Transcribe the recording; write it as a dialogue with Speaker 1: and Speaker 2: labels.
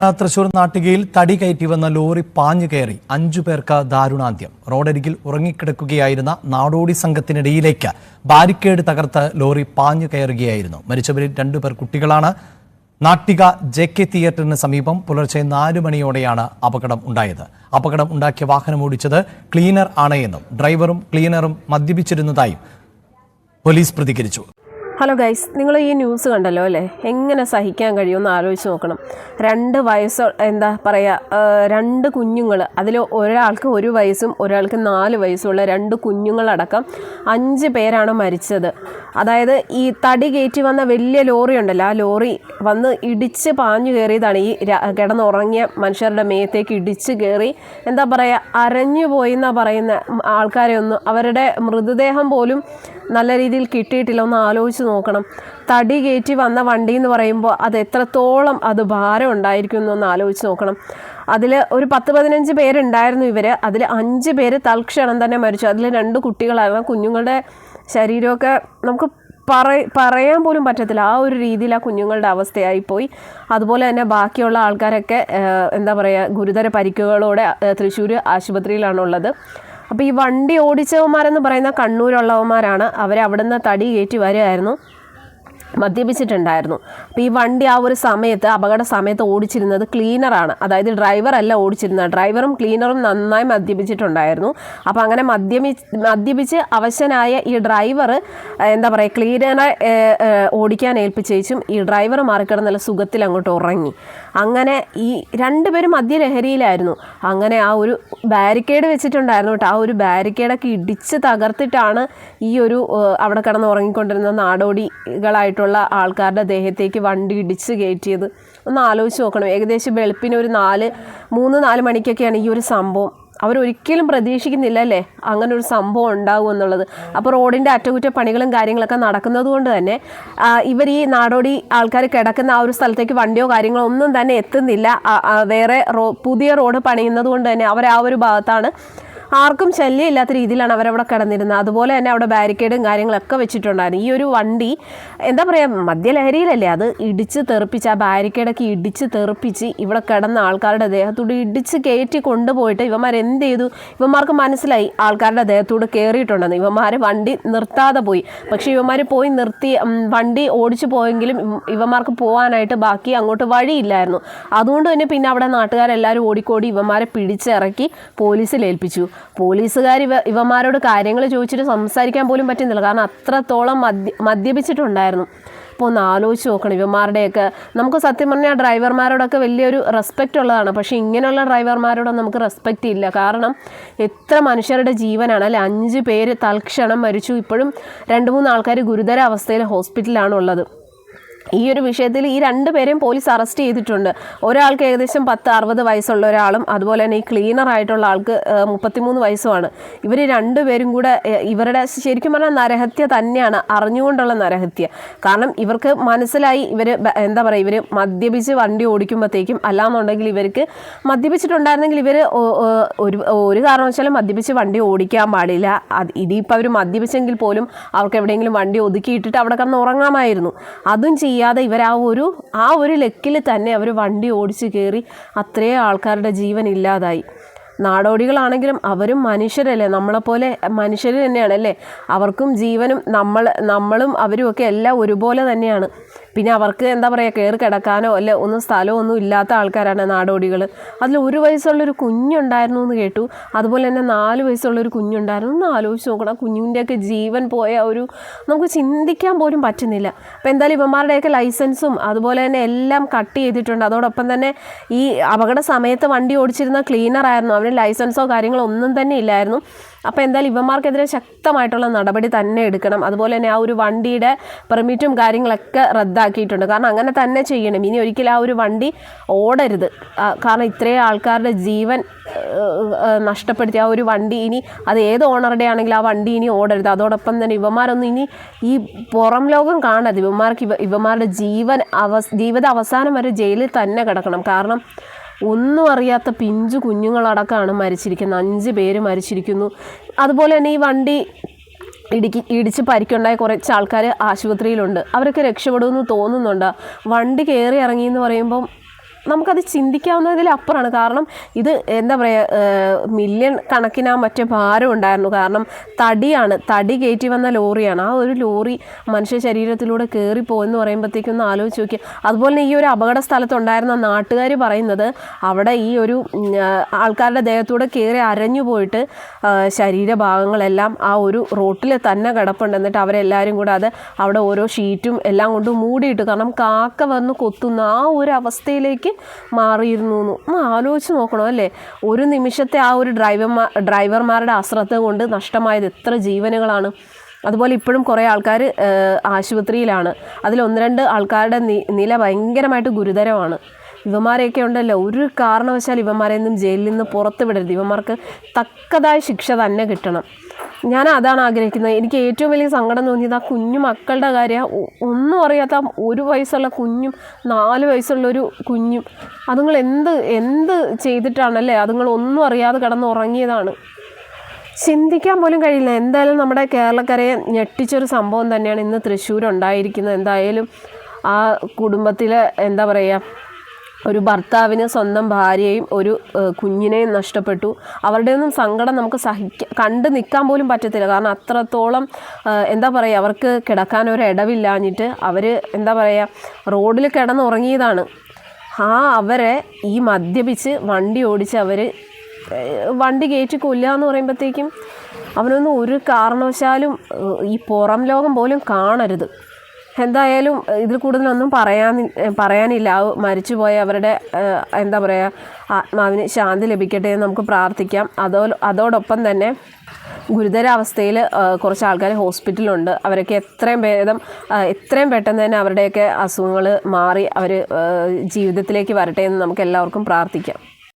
Speaker 1: തൃശൂർ നാട്ടികയിൽ തടി കയറ്റി വന്ന ലോറി പാഞ്ഞു കയറി. അഞ്ചു പേർക്ക് ദാരുണാന്ത്യം. റോഡരികിൽ ഉറങ്ങിക്കിടക്കുകയായിരുന്ന നാടോടി സംഘത്തിനിടയിലേക്ക് ബാരിക്കേഡ് തകർത്ത് ലോറി പാഞ്ഞു കയറുകയായിരുന്നു. മരിച്ചവരിൽ രണ്ടുപേർ കുട്ടികളാണ്. നാട്ടിക ജെ കെ തിയേറ്ററിന് സമീപം പുലർച്ചെ നാലു മണിയോടെയാണ് അപകടം ഉണ്ടായത്. അപകടം ഉണ്ടാക്കിയ വാഹനം ഓടിച്ചത് ക്ലീനർ ആണ് എന്നും ഡ്രൈവറും ക്ലീനറും മദ്യപിച്ചിരുന്നതായും പോലീസ് പ്രതികരിച്ചു.
Speaker 2: ഹലോ ഗൈസ് നിങ്ങൾ ഈ ന്യൂസ് കണ്ടല്ലോ അല്ലേ? എങ്ങനെ സഹിക്കാൻ കഴിയുമെന്ന് ആലോചിച്ച് നോക്കണം. രണ്ട് വയസ്സ് എന്താ പറയുക രണ്ട് കുഞ്ഞുങ്ങൾ അതിൽ ഒരാൾക്ക് ഒരു വയസ്സും ഒരാൾക്ക് നാല് വയസ്സുള്ള രണ്ട് കുഞ്ഞുങ്ങളടക്കം അഞ്ച് പേരാണ് മരിച്ചത്. അതായത് ഈ തടി കയറ്റി വന്ന വലിയ ലോറി ഉണ്ടല്ലോ ആ ലോറി വന്ന് ഇടിച്ച് പാഞ്ഞു കയറിയതാണ് ഈ കിടന്നുറങ്ങിയ മനുഷ്യരുടെ മേത്തേക്ക് ഇടിച്ച് കയറി എന്താ പറയുക അരഞ്ഞു പോയി പറയുന്ന ആൾക്കാരെ ഒന്നും അവരുടെ മൃതദേഹം പോലും നല്ല രീതിയിൽ കിട്ടിയിട്ടില്ല ഒന്ന് ആലോചിച്ച് നോക്കണം. തടി കയറ്റി വന്ന വണ്ടി എന്ന് പറയുമ്പോൾ അത് എത്രത്തോളം അത് ഭാരം ഉണ്ടായിരിക്കും എന്നൊന്ന് ആലോചിച്ച് നോക്കണം. അതിൽ ഒരു പത്ത് പതിനഞ്ച് പേരുണ്ടായിരുന്നു ഇവർ അതിൽ അഞ്ച് പേര് തൽക്ഷണം തന്നെ മരിച്ചു. അതിൽ രണ്ട് കുട്ടികളായിരുന്നു. കുഞ്ഞുങ്ങളുടെ ശരീരമൊക്കെ നമുക്ക് പറ പറയാൻ പോലും പറ്റത്തില്ല. ആ ഒരു രീതിയിൽ ആ കുഞ്ഞുങ്ങളുടെ അവസ്ഥയായിപ്പോയി. അതുപോലെ തന്നെ ബാക്കിയുള്ള ആൾക്കാരൊക്കെ എന്താ പറയുക ഗുരുതര പരിക്കുകളോടെ തൃശ്ശൂർ ആശുപത്രിയിലാണുള്ളത്. അപ്പോൾ ഈ വണ്ടി ഓടിച്ചവന്മാരെന്ന് പറയുന്ന കണ്ണൂരുള്ളവന്മാരാണ്. അവർ അവിടുന്ന് തടി കയറ്റി വരികയായിരുന്നു. മദ്യപിച്ചിട്ടുണ്ടായിരുന്നു. അപ്പോൾ ഈ വണ്ടി ആ ഒരു സമയത്ത് അപകട സമയത്ത് ഓടിച്ചിരുന്നത് ക്ലീനറാണ് അതായത് ഡ്രൈവറല്ല ഓടിച്ചിരുന്നത്. ഡ്രൈവറും ക്ലീനറും നന്നായി മദ്യപിച്ചിട്ടുണ്ടായിരുന്നു. അപ്പോൾ അങ്ങനെ മദ്യമി മദ്യപിച്ച് അവശനായ ഈ ഡ്രൈവർ എന്താ പറയുക ക്ലീനറെ ഓടിക്കാൻ ഏൽപ്പിച്ചേച്ചും ഈ ഡ്രൈവർ മാറിക്കിടന്ന് നല്ല സുഖത്തിൽ അങ്ങോട്ട് ഉറങ്ങി. അങ്ങനെ ഈ രണ്ടുപേരും മദ്യലഹരിയിലായിരുന്നു. അങ്ങനെ ആ ഒരു ബാരിക്കേഡ് വെച്ചിട്ടുണ്ടായിരുന്നു കേട്ടോ. ആ ഒരു ബാരിക്കേഡൊക്കെ ഇടിച്ച് തകർത്തിട്ടാണ് ഈ ഒരു അവിടെ കിടന്ന് ഉറങ്ങിക്കൊണ്ടിരുന്ന നാടോടികളായിട്ടുള്ള ആൾക്കാരുടെ ദേഹത്തേക്ക് വണ്ടി ഇടിച്ച് കയറ്റിയത്. ഒന്ന് ആലോചിച്ച് നോക്കണം. ഏകദേശം വെളുപ്പിന് ഒരു നാല് മൂന്ന് നാല് മണിക്കൊക്കെയാണ് ഈ ഒരു സംഭവം. അവരൊരിക്കലും പ്രതീക്ഷിക്കുന്നില്ല അല്ലേ? അങ്ങനെ ഒരു സംഭവം ഉണ്ടാകും എന്നുള്ളത്. അപ്പോൾ റോഡിന്റെ അറ്റകുറ്റപ്പണികളും കാര്യങ്ങളൊക്കെ നടക്കുന്നത് കൊണ്ട് തന്നെ ഇവർ ഈ നാടോടി ആൾക്കാർ കിടക്കുന്ന ആ ഒരു സ്ഥലത്തേക്ക് വണ്ടിയോ കാര്യങ്ങളോ ഒന്നും തന്നെ എത്തുന്നില്ല. വേറെ റോ പുതിയ റോഡ് പണിയുന്നത് കൊണ്ട് തന്നെ അവർ ആ ഒരു ഭാഗത്താണ് ആർക്കും ശല്യം ഇല്ലാത്ത രീതിയിലാണ് അവരവിടെ കിടന്നിരുന്നത്. അതുപോലെ തന്നെ അവിടെ ബാരിക്കേഡും കാര്യങ്ങളൊക്കെ വെച്ചിട്ടുണ്ടായിരുന്നു. ഈ ഒരു വണ്ടി എന്താ പറയുക മദ്യലഹരിയിലല്ലേ? അത് ഇടിച്ച് തെറിപ്പിച്ച് ആ ബാരിക്കേഡൊക്കെ ഇടിച്ച് തെറിപ്പിച്ച് ഇവിടെ കിടന്ന ആൾക്കാരുടെ ദേഹത്തോട് ഇടിച്ച് കയറ്റി കൊണ്ടുപോയിട്ട് ഇവന്മാർ എന്ത് ചെയ്തു? ഇവന്മാർക്ക് മനസ്സിലായി ആൾക്കാരുടെ ദേഹത്തോട് കയറിയിട്ടുണ്ടെന്ന് ഇവന്മാർ വണ്ടി നിർത്താതെ പോയി. പക്ഷേ ഇവന്മാർ പോയി നിർത്തി വണ്ടി ഓടിച്ചു പോയെങ്കിലും ഇവ- ഇവന്മാർക്ക് പോകാനായിട്ട് ബാക്കി അങ്ങോട്ട് വഴിയില്ലായിരുന്നു. അതുകൊണ്ട് തന്നെ പിന്നെ അവിടെ നാട്ടുകാരെല്ലാവരും ഓടിക്കോടി ഇവന്മാരെ പിടിച്ചിറക്കി പോലീസിൽ ഏൽപ്പിച്ചു. പോലീസുകാർ ഇവ ഇവന്മാരോട് കാര്യങ്ങൾ ചോദിച്ചിട്ട് സംസാരിക്കാൻ പോലും പറ്റുന്നില്ല. കാരണം അത്രത്തോളം മദ്യ മദ്യപിച്ചിട്ടുണ്ടായിരുന്നു. അപ്പോൾ ഒന്ന് ആലോചിച്ച് നോക്കണം ഇവന്മാരുടെയൊക്കെ. നമുക്ക് സത്യം പറഞ്ഞാൽ ഡ്രൈവർമാരോടൊക്കെ വലിയൊരു റെസ്പെക്റ്റ് ഉള്ളതാണ്. പക്ഷേ ഇങ്ങനെയുള്ള ഡ്രൈവർമാരോടൊന്നും നമുക്ക് റെസ്പെക്റ്റ് ഇല്ല. കാരണം എത്ര മനുഷ്യരുടെ ജീവനാണ്. അല്ലെ അഞ്ച് പേര് തൽക്ഷണം മരിച്ചു. ഇപ്പോഴും രണ്ട് മൂന്ന് ആൾക്കാർ ഗുരുതര അവസ്ഥയിൽ ഹോസ്പിറ്റലാണ് ഉള്ളത് ഈ ഒരു വിഷയത്തിൽ ഈ രണ്ട് പേരെയും പോലീസ് അറസ്റ്റ് ചെയ്തിട്ടുണ്ട്. ഒരാൾക്ക് ഏകദേശം പത്ത് അറുപത് വയസ്സുള്ള ഒരാളും അതുപോലെ തന്നെ ഈ ക്ലീനർ ആയിട്ടുള്ള ആൾക്ക് മുപ്പത്തിമൂന്ന് വയസ്സുമാണ്. ഇവർ രണ്ടുപേരും കൂടെ ഇവരുടെ ശരിക്കും പറഞ്ഞാൽ നരഹത്യ തന്നെയാണ് അറിഞ്ഞുകൊണ്ടുള്ള നരഹത്യ. കാരണം ഇവർക്ക് മനസ്സിലായി ഇവർ എന്താ പറയുക ഇവർ മദ്യപിച്ച് വണ്ടി ഓടിക്കുമ്പോഴത്തേക്കും അല്ലാന്നുണ്ടെങ്കിൽ ഇവർക്ക് മദ്യപിച്ചിട്ടുണ്ടായിരുന്നെങ്കിൽ ഇവർ ഒരു ഒരു കാരണവശാലും മദ്യപിച്ച് വണ്ടി ഓടിക്കാൻ പാടില്ല. അത് ഇനിയിപ്പോൾ അവർ മദ്യപിച്ചെങ്കിൽ പോലും അവർക്ക് എവിടെയെങ്കിലും വണ്ടി ഒതുക്കിയിട്ടിട്ട് അവിടെ കിടന്ന് ഉറങ്ങാമായിരുന്നു. അതും ചെയ്യാതെ ഇവർ ആ ഒരു ആ ഒരു ലക്കിൽ തന്നെ അവർ വണ്ടി ഓടിച്ച് കയറി അത്രയും ആൾക്കാരുടെ ജീവൻ ഇല്ലാതായി. നാടോടികളാണെങ്കിലും അവരും മനുഷ്യരല്ലേ? നമ്മളെപ്പോലെ മനുഷ്യർ തന്നെയാണ് അല്ലേ അവർക്കും ജീവനും നമ്മൾ നമ്മളും അവരും ഒക്കെ എല്ലാം ഒരുപോലെ തന്നെയാണ്. പിന്നെ അവർക്ക് എന്താ പറയുക കയറി കിടക്കാനോ അല്ലെ ഒന്നും സ്ഥലമോ ഒന്നും ഇല്ലാത്ത ആൾക്കാരാണ് നാടോടികൾ അതിൽ ഒരു വയസ്സുള്ളൊരു കുഞ്ഞുണ്ടായിരുന്നു എന്ന് കേട്ടു. അതുപോലെ തന്നെ നാല് വയസ്സുള്ളൊരു കുഞ്ഞുണ്ടായിരുന്നു. ഒന്ന് ആലോചിച്ച് നോക്കണം. കുഞ്ഞിന്റെയൊക്കെ ജീവൻ പോയ ഒരു നമുക്ക് ചിന്തിക്കാൻ പോലും പറ്റുന്നില്ല. അപ്പോൾ എന്തായാലും ഇവന്മാരുടെയൊക്കെ ലൈസൻസും അതുപോലെ തന്നെ എല്ലാം കട്ട് ചെയ്തിട്ടുണ്ട്. അതോടൊപ്പം തന്നെ ഈ അപകട സമയത്ത് വണ്ടി ഓടിച്ചിരുന്ന ക്ലീനറായിരുന്നു. അവന് ലൈസൻസോ കാര്യങ്ങളോ ഒന്നും തന്നെ ഇല്ലായിരുന്നു. അപ്പോൾ എന്തായാലും ഇവന്മാർക്കെതിരെ ശക്തമായിട്ടുള്ള നടപടി തന്നെ എടുക്കണം. അതുപോലെ തന്നെ ആ ഒരു വണ്ടിയുടെ പെർമിറ്റും കാര്യങ്ങളൊക്കെ റദ്ദാക്കിയിട്ടുണ്ട്. കാരണം അങ്ങനെ തന്നെ ചെയ്യണം. ഇനി ഒരിക്കലും ആ ഒരു വണ്ടി ഓടരുത്. കാരണം ഇത്രയും ആൾക്കാരുടെ ജീവൻ നഷ്ടപ്പെടുത്തി ആ ഒരു വണ്ടി ഇനി അത് ഏത് ഓണറുടെ ആണെങ്കിലും ആ വണ്ടി ഇനി ഓടരുത്. അതോടൊപ്പം തന്നെ ഇവന്മാരൊന്നും ഇനി ഈ പുറം ലോകം കാണരുത്. ഇവന്മാർക്ക് ഇവ ഇവന്മാരുടെ ജീവൻ അവ ജീവിത അവസാനം വരെ ജയിലിൽ തന്നെ കിടക്കണം. കാരണം ഒന്നും അറിയാത്ത പിഞ്ചു കുഞ്ഞുങ്ങളടക്കമാണ് മരിച്ചിരിക്കുന്നത്. അഞ്ച് പേര് മരിച്ചിരിക്കുന്നു. അതുപോലെ തന്നെ ഈ വണ്ടി ഇടുക്കി ഇടിച്ച് പരിക്കുണ്ടായ കുറച്ച് ആൾക്കാർ ആശുപത്രിയിലുണ്ട്. അവരൊക്കെ രക്ഷപ്പെടുമെന്ന് തോന്നുന്നുണ്ട്. വണ്ടി കയറി ഇറങ്ങി എന്ന് പറയുമ്പം നമുക്കത് ചിന്തിക്കാവുന്നതിലപ്പുറമാണ് കാരണം ഇത് എന്താ പറയുക മില്യൺ കണക്കിനാ മറ്റേ ഭാരം ഉണ്ടായിരുന്നു. കാരണം തടിയാണ് തടി കയറ്റി വന്ന ലോറിയാണ്. ആ ഒരു ലോറി മനുഷ്യ ശരീരത്തിലൂടെ കയറിപ്പോയെന്ന് പറയുമ്പോഴത്തേക്കും ഒന്ന് ആലോചിച്ച് നോക്കി അതുപോലെ തന്നെ ഈ ഒരു അപകട സ്ഥലത്തുണ്ടായിരുന്ന നാട്ടുകാർ പറയുന്നത് അവിടെ ഈ ഒരു ആൾക്കാരുടെ ദേഹത്തൂടെ കയറി അരഞ്ഞു പോയിട്ട് ശരീരഭാഗങ്ങളെല്ലാം ആ ഒരു റോട്ടിൽ തന്നെ കിടപ്പുണ്ട്. എന്നിട്ട് അവരെല്ലാവരും കൂടെ അത് അവിടെ ഓരോ ഷീറ്റും എല്ലാം കൊണ്ട് മൂടിയിട്ട് കാരണം കാക്ക വന്ന് കൊത്തുന്ന ആ ഒരു അവസ്ഥയിലേക്ക് മാറിയിരുന്നു എന്ന് ഒന്ന് ആലോചിച്ച് നോക്കണം അല്ലേ? ഒരു നിമിഷത്തെ ആ ഒരു ഡ്രൈവർമാർ ഡ്രൈവർമാരുടെ അശ്രദ്ധ കൊണ്ട് നഷ്ടമായത് എത്ര ജീവനുകളാണ്. അതുപോലെ ഇപ്പോഴും കുറേ ആൾക്കാർ ആശുപത്രിയിലാണ്. അതിൽ ഒന്ന് രണ്ട് ആൾക്കാരുടെ നില ഭയങ്കരമായിട്ട് ഗുരുതരമാണ്. ഇവന്മാരെയൊക്കെ ഉണ്ടല്ലോ. ഒരു കാരണവശാൽ ഇവന്മാരെ ഒന്നും ജയിലിൽ നിന്ന് പുറത്ത് വിടരുത്. ഇവന്മാർക്ക് തക്കതായ ശിക്ഷ തന്നെ കിട്ടണം. ഞാൻ അതാണ് ആഗ്രഹിക്കുന്നത്. എനിക്ക് ഏറ്റവും വലിയ സങ്കടം തോന്നിയത് ആ കുഞ്ഞു മക്കളുടെ കാര്യം. ഒന്നും അറിയാത്ത ഒരു വയസ്സുള്ള കുഞ്ഞും നാല് വയസ്സുള്ള ഒരു കുഞ്ഞും. അതുങ്ങൾ എന്ത് എന്ത് ചെയ്തിട്ടാണല്ലേ അതുങ്ങൾ ഒന്നും അറിയാതെ കിടന്ന് ഉറങ്ങിയതാണ്. ചിന്തിക്കാൻ പോലും കഴിയില്ല. എന്തായാലും നമ്മുടെ കേരളക്കരയെ ഞെട്ടിച്ചൊരു സംഭവം തന്നെയാണ് ഇന്ന് തൃശ്ശൂർ ഉണ്ടായിരിക്കുന്നത് എന്തായാലും ആ കുടുംബത്തിലെ എന്താ പറയുക ഒരു ഭർത്താവിന് സ്വന്തം ഭാര്യയും ഒരു കുഞ്ഞിനെയും നഷ്ടപ്പെട്ടു. അവരുടെ ഒന്നും സങ്കടം നമുക്ക് സഹിക്ക കണ്ട് നിൽക്കാൻ പോലും പറ്റത്തില്ല. കാരണം അത്രത്തോളം എന്താ പറയുക അവർക്ക് കിടക്കാൻ ഒരു ഇടവില്ലാഞ്ഞിട്ട് അവർ എന്താ പറയുക റോഡിൽ കിടന്നുറങ്ങിയതാണ്. ആ അവരെ ഈ മദ്യപിച്ച് വണ്ടി ഓടിച്ച് അവർ വണ്ടി കയറ്റി കൊല്ലുക എന്ന് പറയുമ്പോഴത്തേക്കും അവനൊന്നും ഒരു കാരണവശാലും ഈ പുറം ലോകം പോലും കാണരുത്. എന്തായാലും ഇതിൽ കൂടുതലൊന്നും പറയാൻ പറയാനില്ല. മരിച്ചുപോയ അവരുടെ എന്താ പറയുക ആത്മാവിന് ശാന്തി ലഭിക്കട്ടെ എന്ന് നമുക്ക് പ്രാർത്ഥിക്കാം. അതോ അതോടൊപ്പം തന്നെ ഗുരുതരാവസ്ഥയിൽ കുറച്ച് ആൾക്കാർ ഹോസ്പിറ്റലുണ്ട്. അവരൊക്കെ എത്രയും ഭേദം എത്രയും പെട്ടെന്ന് തന്നെ അവരുടെയൊക്കെ അസുഖങ്ങൾ മാറി അവർ ജീവിതത്തിലേക്ക് വരട്ടെ എന്ന് നമുക്ക് എല്ലാവർക്കും പ്രാർത്ഥിക്കാം.